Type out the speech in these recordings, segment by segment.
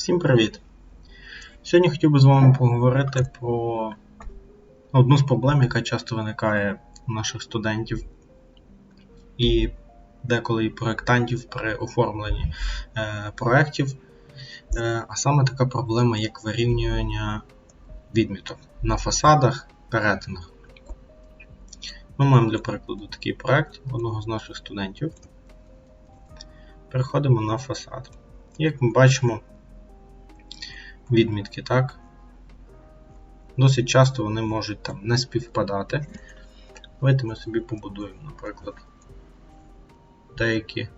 Всім привіт! Сьогодні хотів би з вами поговорити про одну з проблем, яка часто виникає у наших студентів і деколи і проєктантів при оформленні е, проєктів, е, а саме така проблема, як вирівнювання відміток на фасадах, перетинах. Ми маємо для прикладу такий проєкт одного з наших студентів. Переходимо на фасад. Як ми бачимо, відмітки, так? Досить часто вони можуть там не співпадати. Давайте ми собі побудуємо, наприклад, деякі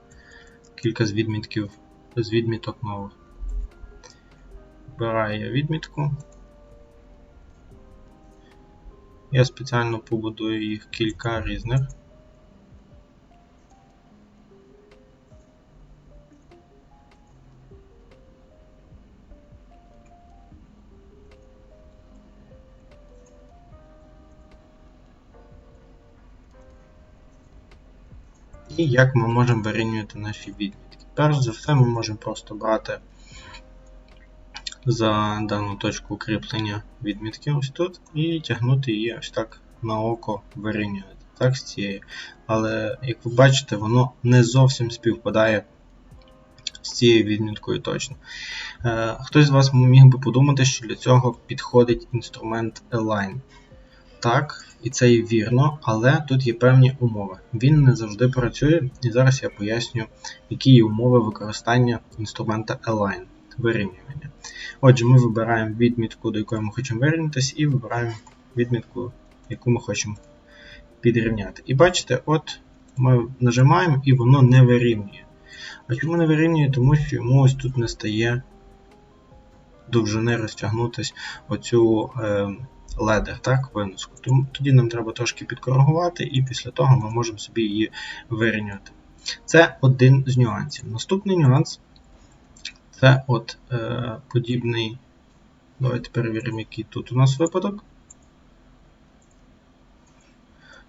кілька з відмітків з відміток нових. Вбираю я відмітку. Я спеціально побудую їх кілька різних. І як ми можемо вирівнювати наші відмітки. Перш за все, ми можемо просто брати за дану точку кріплення відмітки ось тут і тягнути її ось так на око вирівнювати. Так, з цією. Але, як ви бачите, воно не зовсім співпадає з цією відміткою точно. Е, Хтось з вас міг би подумати, що для цього підходить інструмент Align. Так, і це є вірно, але тут є певні умови. Він не завжди працює, і зараз я поясню, які є умови використання інструмента Align вирівнювання. Отже, ми вибираємо відмітку, до якої ми хочемо вирівнятися, і вибираємо відмітку, яку ми хочемо підрівняти. І бачите, от ми нажимаємо і воно не вирівнює. А чому не вирівнює? Тому що йому ось тут не стає довжини розтягнутися оцю. Е, ледер, так, виноску. Тому тоді нам треба трошки підкоригувати, і після того ми можемо собі її вирівняти. Це один з нюансів. Наступний нюанс це от е, подібний. Давайте перевіримо, який тут у нас випадок.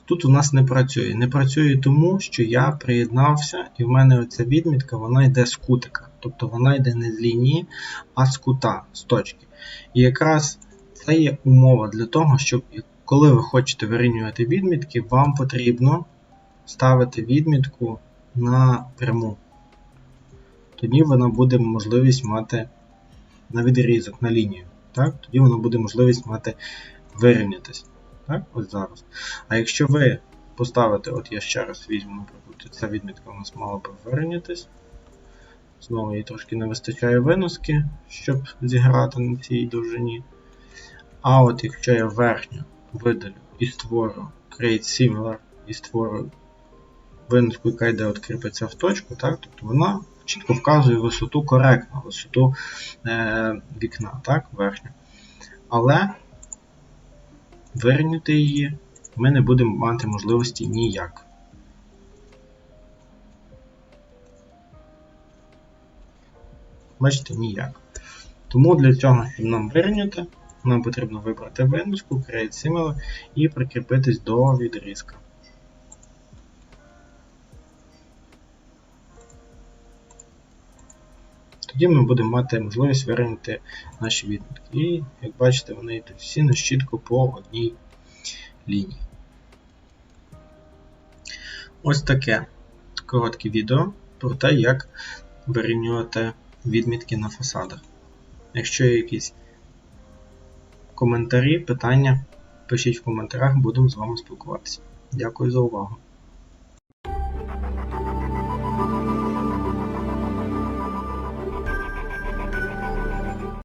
Тут у нас не працює. Не працює тому, що я приєднався, і в мене оця відмітка вона йде з кутика. Тобто вона йде не з лінії, а з кута, з точки. І якраз це є умова для того, щоб коли ви хочете вирівнювати відмітки, вам потрібно ставити відмітку на пряму. Тоді вона буде можливість мати на відрізок, на лінію. Так? Тоді вона буде можливість мати вирівнятися. Так? Ось зараз. А якщо ви поставите, от я ще раз візьму, наприклад, ця відмітка у нас мала би вирівнятись. Знову їй трошки не вистачає виноски, щоб зіграти на цій довжині. А от якщо я верхню видалю і створю Create Similar і створю виноску, яка йде от кріпиться в точку, так, тобто вона чітко вказує висоту коректно, висоту е, вікна, так, верхню. Але вирівняти її ми не будемо мати можливості ніяк. Бачите, ніяк. Тому для цього, щоб нам вирівняти, нам потрібно вибрати виноску, Create Similar і прикріпитись до відрізка. Тоді ми будемо мати можливість вирівняти наші відмітки. І, як бачите, вони йдуть всі на по одній лінії. Ось таке коротке відео про те, як вирівнювати відмітки на фасадах. Якщо є якісь коментарі, питання, пишіть в коментарях, будемо з вами спілкуватися. Дякую за увагу.